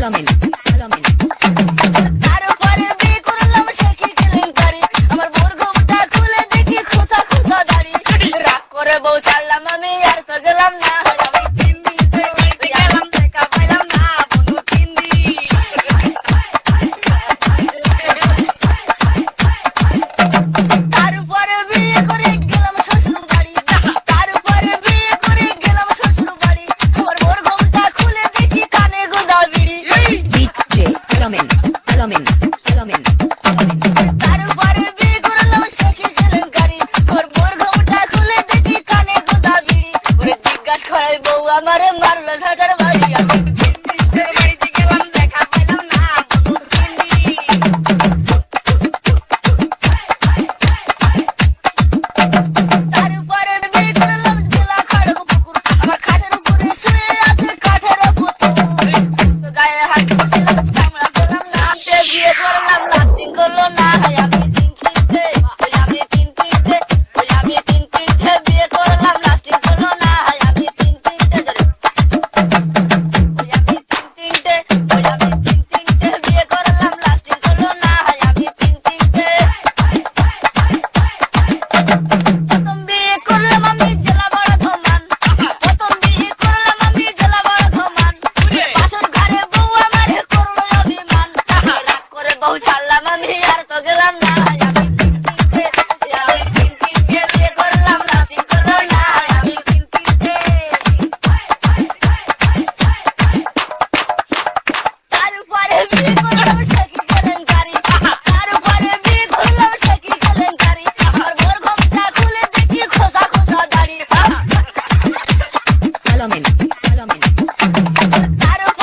Palomino. কাজ করাই বউ আমার মারলো ঝাঁটার I don't.